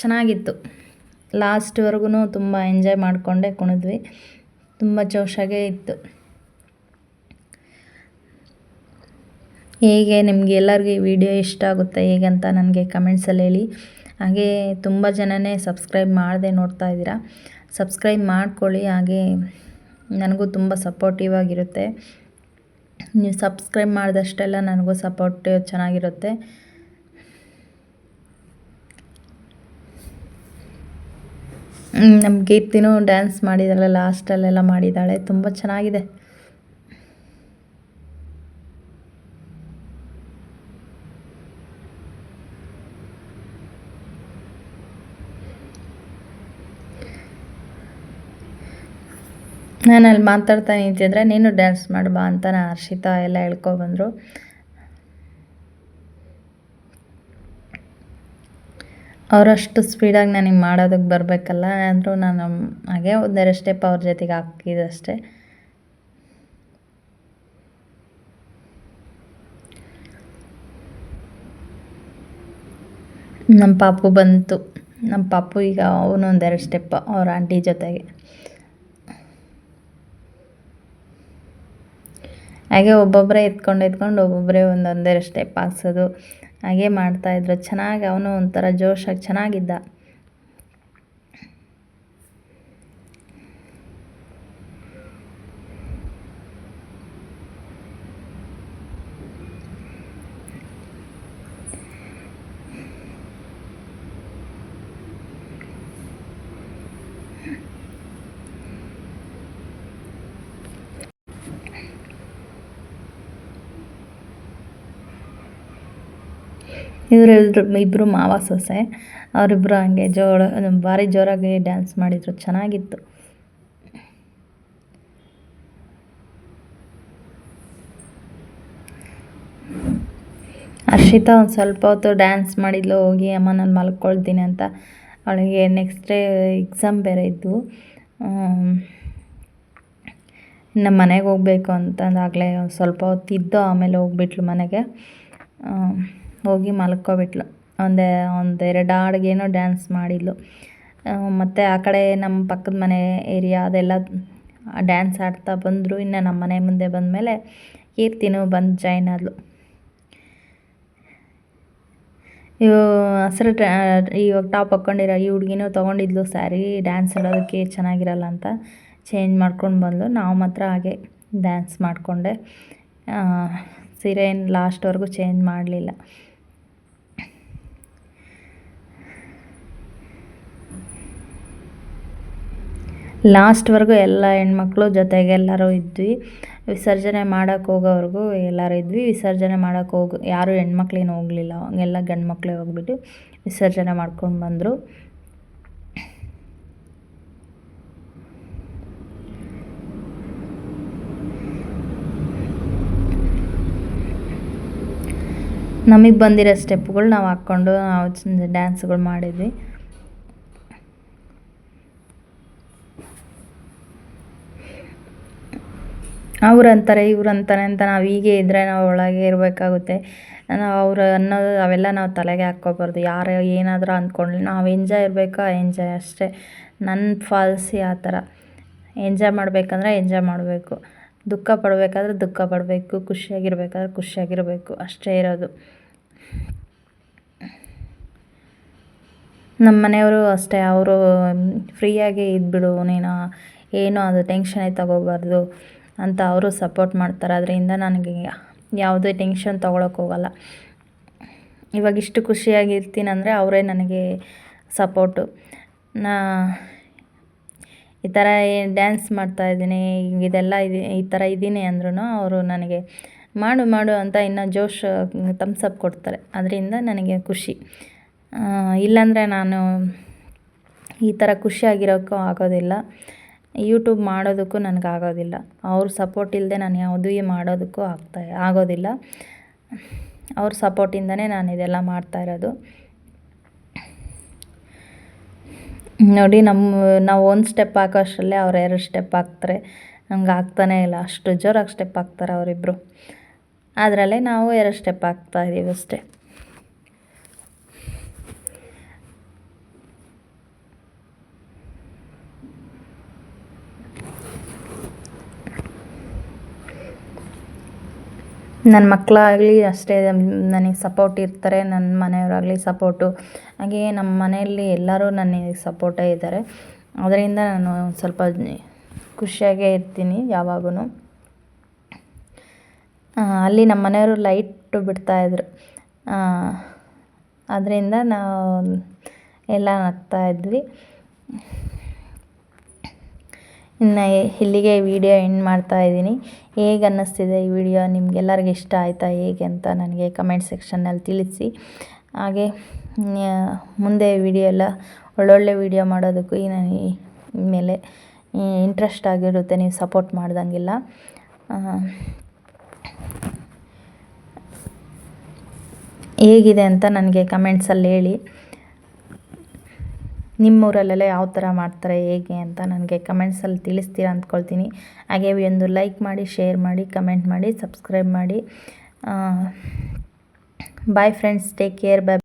ಚೆನ್ನಾಗಿತ್ತು. ಲಾಸ್ಟ್ವರೆಗೂ ತುಂಬ ಎಂಜಾಯ್ ಮಾಡಿಕೊಂಡೇ ಕುಣಿದ್ವಿ. ತುಂಬ ಜೋಶಾಗೇ ಇತ್ತು. ಹೇಗೆ ನಿಮಗೆ ಎಲ್ಲರಿಗೂ ಈ ವಿಡಿಯೋ ಇಷ್ಟ ಆಗುತ್ತೆ, ಹೇಗೆ ಅಂತ ನನಗೆ ಕಮೆಂಟ್ಸಲ್ಲಿ ಹೇಳಿ. ಹಾಗೇ ತುಂಬ ಜನನೇ ಸಬ್ಸ್ಕ್ರೈಬ್ ಮಾಡದೆ ನೋಡ್ತಾ ಇದ್ದೀರಾ. ಸಬ್ಸ್ಕ್ರೈಬ್ ಮಾಡ್ಕೊಳ್ಳಿ, ಹಾಗೆ ನನಗೂ ತುಂಬ ಸಪೋರ್ಟಿವ್ ಆಗಿರುತ್ತೆ. ನೀವು ಸಬ್ಸ್ಕ್ರೈಬ್ ಮಾಡಿದಷ್ಟೆಲ್ಲ ನನಗೂ ಸಪೋರ್ಟ್ ಚೆನ್ನಾಗಿರುತ್ತೆ. ನಮ್ಮ ಕೀರ್ತಿನೂ ಡ್ಯಾನ್ಸ್ ಮಾಡಿದಾಳೆ ಲಾಸ್ಟಲ್ಲೆಲ್ಲ ಮಾಡಿದ್ದಾಳೆ. ತುಂಬ ಚೆನ್ನಾಗಿದೆ. ನಾನು ಅಲ್ಲಿ ಮಾತಾಡ್ತಾ ನಿಂತಿದ್ರೆ ನೀನು ಡ್ಯಾನ್ಸ್ ಮಾಡು ಬಾ ಅಂತ ಹರ್ಷಿತಾ ಎಲ್ಲ ಹೇಳ್ಕೊಬಂದರು ಅವರಷ್ಟು ಸ್ಪೀಡಾಗಿ ನನಗೆ ಮಾಡೋದಕ್ಕೆ ಬರಬೇಕಲ್ಲ ಅಂದರೂ ನಾನು ಹಾಗೆ ಒಂದೆರಡು ಸ್ಟೆಪ್ ಅವ್ರ ಜೊತೆಗೆ ಹಾಕಿದಷ್ಟೇ ನಮ್ಮ ಪಾಪು ಬಂತು. ನಮ್ಮ ಪಾಪು ಈಗ ಅವನು ಒಂದೆರಡು ಸ್ಟೆಪ್ ಅವ್ರ ಆಂಟಿ ಜೊತೆಗೆ. ಹಾಗೆ ಒಬ್ಬೊಬ್ಬರೇ ಎತ್ಕೊಂಡು ಎತ್ಕೊಂಡು ಒಬ್ಬೊಬ್ಬರೇ ಒಂದೊಂದೇ ಸ್ಟೆಪ್ ಹಾಕ್ಸೋದು ಹಾಗೆ ಮಾಡ್ತಾಯಿದ್ರು ಚೆನ್ನಾಗಿ ಅವನು ಒಂಥರ ಜೋಶಾಗಿ ಚೆನ್ನಾಗಿದ್ದ. ಇವರೆಲ್ಲರು ಇಬ್ಬರು ಮಾವ, ಸೊಸೆ. ಅವರಿಬ್ಬರು ಹಂಗೆ ಜೋಳ ಭಾರಿ ಜೋರಾಗಿ ಡ್ಯಾನ್ಸ್ ಮಾಡಿದರು. ಚೆನ್ನಾಗಿತ್ತು. ಹರ್ಷಿತಾ ಒಂದು ಸ್ವಲ್ಪ ಹೊತ್ತು ಡ್ಯಾನ್ಸ್ ಮಾಡಿದ್ಲು, ಹೋಗಿ ಅಮ್ಮ ನಾನು ಮಲ್ಕೊಳ್ತೀನಿ ಅಂತ. ಅವಳಿಗೆ ನೆಕ್ಸ್ಟ್ ಡೇ ಎಕ್ಸಾಮ್ ಬೇರೆ ಇದ್ದು ನಮ್ಮ ಮನೆಗೆ ಹೋಗಬೇಕು ಅಂತಂದಾಗಲೇ ಸ್ವಲ್ಪ ಹೊತ್ತಿದ್ದು ಆಮೇಲೆ ಹೋಗ್ಬಿಟ್ಲು ಮನೆಗೆ. ಹೋಗಿ ಮಲ್ಕೊಬಿಟ್ಳು ಒಂದು ಒಂದೆರಡು ಹಾಡ್ಗೇನೋ ಡ್ಯಾನ್ಸ್ ಮಾಡಿದ್ಲು. ಮತ್ತು ಆ ಕಡೆ ನಮ್ಮ ಪಕ್ಕದ ಮನೆ ಏರಿಯಾ ಅದೆಲ್ಲ ಡ್ಯಾನ್ಸ್ ಆಡ್ತಾ ಬಂದರು. ಇನ್ನು ನಮ್ಮ ಮನೆ ಮುಂದೆ ಬಂದಮೇಲೆ ಕೀರ್ತಿನೂ ಬಂದು ಜಾಯ್ನ್ ಆದಳು ಇವು ಹಸಿರು ಇವಾಗ ಟಾಪ್ ಹಾಕ್ಕೊಂಡಿರೋ ಈ ಹುಡುಗಿನೂ ತೊಗೊಂಡಿದ್ಲು ಸ್ಯಾರಿ ಡ್ಯಾನ್ಸ್ ಆಡೋದಕ್ಕೆ ಚೆನ್ನಾಗಿರಲ್ಲ ಅಂತ ಚೇಂಜ್ ಮಾಡ್ಕೊಂಡು ಬಂದಳು ನಾವು ಮಾತ್ರ ಹಾಗೆ ಡ್ಯಾನ್ಸ್ ಮಾಡಿಕೊಂಡೆ. ಸೀರೆ ಏನು ಲಾಸ್ಟ್ವರೆಗೂ ಚೇಂಜ್ ಮಾಡಲಿಲ್ಲ. ಲಾಸ್ಟ್ವರೆಗೂ ಎಲ್ಲ ಹೆಣ್ಮಕ್ಳು ಜೊತೆಗೆ ಎಲ್ಲರೂ ಇದ್ವಿ. ವಿಸರ್ಜನೆ ಮಾಡೋಕೆ ಹೋಗೋವರೆಗೂ ಎಲ್ಲರೂ ಇದ್ವಿ. ವಿಸರ್ಜನೆ ಮಾಡೋಕೆ ಹೋಗಿ, ಯಾರೂ ಹೆಣ್ಮಕ್ಳೇನು ಹೋಗಲಿಲ್ಲ. ಎಲ್ಲ ಗಂಡು ಮಕ್ಕಳೇ ಹೋಗ್ಬಿಟ್ಟು ವಿಸರ್ಜನೆ ಮಾಡ್ಕೊಂಡು ಬಂದರು. ನಮಗೆ ಬಂದಿರೋ ಸ್ಟೆಪ್ಗಳು ನಾವು ಹಾಕ್ಕೊಂಡು ನಾವು ಡ್ಯಾನ್ಸ್ಗಳು ಮಾಡಿದ್ವಿ. ಅವ್ರು ಅಂತಾರೆ ಇವ್ರು ಅಂತಾರೆ ಅಂತ ನಾವು ಹೀಗೆ ಇದ್ದರೆ ನಾವು ಒಳಗೆ ಇರಬೇಕಾಗುತ್ತೆ. ನಾವು ಅವ್ರು ಅನ್ನೋದು ಅವೆಲ್ಲ ನಾವು ತಲೆಗೆ ಹಾಕ್ಕೋಬಾರ್ದು. ಯಾರು ಏನಾದರೂ ಅಂದ್ಕೊಂಡ್ರೆ ನಾವು ಎಂಜಾಯ್ ಇರಬೇಕಾ? ಎಂಜಾಯ್ ಅಷ್ಟೇ. ನನ್ನ ಫಾಲ್ಸಿ ಆ ಥರ. ಎಂಜಾಯ್ ಮಾಡಬೇಕಂದ್ರೆ ಎಂಜಾಯ್ ಮಾಡಬೇಕು. ದುಃಖ ಪಡಬೇಕಾದ್ರೆ ದುಃಖ ಪಡಬೇಕು. ಖುಷಿಯಾಗಿರ್ಬೇಕಾದ್ರೆ ಖುಷಿಯಾಗಿರಬೇಕು. ಅಷ್ಟೇ ಇರೋದು. ನಮ್ಮ ಮನೆಯವರು ಅಷ್ಟೇ. ಅವರು ಫ್ರೀಯಾಗಿ ಇದ್ಬಿಡು. ನೀನು ಏನು ಅದು ಟೆನ್ಷನೇ ತಗೋಬಾರ್ದು. ಅಂತ ಅವರು ಸಪೋರ್ಟ್ ಮಾಡ್ತಾರೆ. ಅದರಿಂದ ನನಗೆ ಯಾವುದೇ ಟೆನ್ಷನ್ ತೊಗೊಳಕ್ಕೆ ಹೋಗಲ್ಲ. ಇವಾಗ ಇಷ್ಟು ಖುಷಿಯಾಗಿರ್ತೀನಂದರೆ ಅವರೇ ನನಗೆ ಸಪೋರ್ಟು. ನಾ ಈ ಥರ ಡ್ಯಾನ್ಸ್ ಮಾಡ್ತಾಯಿದ್ದೀನಿ ಇದೆಲ್ಲ ಇದು, ಈ ಥರ ಇದ್ದೀನಿ ಅಂದ್ರೂ ಅವರು ನನಗೆ ಮಾಡು ಮಾಡು ಅಂತ ಇನ್ನೂ ಜೋಶ್ ತಮ್ಸಪ್ ಕೊಡ್ತಾರೆ. ಅದರಿಂದ ನನಗೆ ಖುಷಿ. ಇಲ್ಲಾಂದರೆ ನಾನು ಈ ಥರ ಖುಷಿಯಾಗಿರೋಕ್ಕೂ ಆಗೋದಿಲ್ಲ. ಯೂಟ್ಯೂಬ್ ಮಾಡೋದಕ್ಕೂ ನನಗೆ ಆಗೋದಿಲ್ಲ ಅವ್ರ ಸಪೋರ್ಟ್ ಇಲ್ಲದೆ ನಾನು ಯಾವುದೂ ಮಾಡೋದಕ್ಕೂ ಆಗ್ತಾ ಆಗೋದಿಲ್ಲ. ಅವ್ರ ಸಪೋರ್ಟಿಂದನೇ ನಾನು ಇದೆಲ್ಲ ಮಾಡ್ತಾ ಇರೋದು. ನೋಡಿ ನಮ್ಮ ನಾವು ಒಂದು ಸ್ಟೆಪ್ ಹಾಕೋಷ್ಟರಲ್ಲೇ ಅವ್ರು ಎರಡು ಸ್ಟೆಪ್ ಹಾಕ್ತಾರೆ. ನಂಗೆ ಆಗ್ತಾನೇ ಇಲ್ಲ. ಅಷ್ಟು ಜೋರಾಗಿ ಸ್ಟೆಪ್ ಹಾಕ್ತಾರೆ ಅವರಿಬ್ಬರು ಅದರಲ್ಲೇ ನಾವು ಎರಡು ಸ್ಟೆಪ್ ಹಾಕ್ತಾ ಇದ್ದೀವಿ ಅಷ್ಟೇ. ನನ್ನ ಮಕ್ಕಳಾಗಲಿ ಅಷ್ಟೇ, ನನಗೆ ಸಪೋರ್ಟ್ ಇರ್ತಾರೆ, ನನ್ನ ಮನೆಯವರಾಗಲಿ ಸಪೋರ್ಟು ಹಾಗೆಯೇ ನಮ್ಮ ಮನೆಯಲ್ಲಿ ಎಲ್ಲರೂ ನನಗೆ ಸಪೋರ್ಟೇ ಇದ್ದಾರೆ. ಅದರಿಂದ ನಾನು ಸ್ವಲ್ಪ ಖುಷಿಯಾಗೇ ಇರ್ತೀನಿ ಯಾವಾಗೂ ಅಲ್ಲಿ ನಮ್ಮ ಮನೆಯವರು ಲೈಟು ಬಿಡ್ತಾಯಿದ್ರು ಅದರಿಂದ ನಾವು ಎಲ್ಲ ನಗ್ತಾಯಿದ್ವಿ ಇನ್ನು ಇಲ್ಲಿಗೆ ವಿಡಿಯೋ ಎಂಡ್ ಮಾಡ್ತಾ ಇದ್ದೀನಿ. ಹೇಗೆ ಅನ್ನಿಸ್ತಿದೆ ಈ ವಿಡಿಯೋ ನಿಮಗೆಲ್ಲರಿಗೂ ಇಷ್ಟ ಆಯಿತಾ ಹೇಗೆ ಅಂತ ನನಗೆ ಕಮೆಂಟ್ ಸೆಕ್ಷನ್ನಲ್ಲಿ ತಿಳಿಸಿ. ಹಾಗೆ ಮುಂದೆ ವಿಡಿಯೋ ಎಲ್ಲ, ಒಳ್ಳೊಳ್ಳೆ ವಿಡಿಯೋ ಮಾಡೋದಕ್ಕೂ ಈ ಮೇಲೆ ಇಂಟ್ರೆಸ್ಟ್ ಆಗಿರುತ್ತೆ, ನೀವು ಸಪೋರ್ಟ್ ಮಾಡ್ದಂಗೆಲ್ಲ. ಹೇಗಿದೆ ಅಂತ ನನಗೆ ಕಮೆಂಟ್ಸಲ್ಲಿ ಹೇಳಿ. ನಿಮ್ಮೂರಲ್ಲೆಲ್ಲ ಯಾವ ಥರ ಮಾಡ್ತಾರೆ, ಹೇಗೆ ಅಂತ ನನಗೆ ಕಮೆಂಟ್ಸಲ್ಲಿ ತಿಳಿಸ್ತೀರ ಅಂದ್ಕೊಳ್ತೀನಿ. ಹಾಗೆ ಒಂದು ಲೈಕ್ ಮಾಡಿ, ಶೇರ್ ಮಾಡಿ, ಕಮೆಂಟ್ ಮಾಡಿ, ಸಬ್ಸ್ಕ್ರೈಬ್ ಮಾಡಿ. Bye friends, take care bye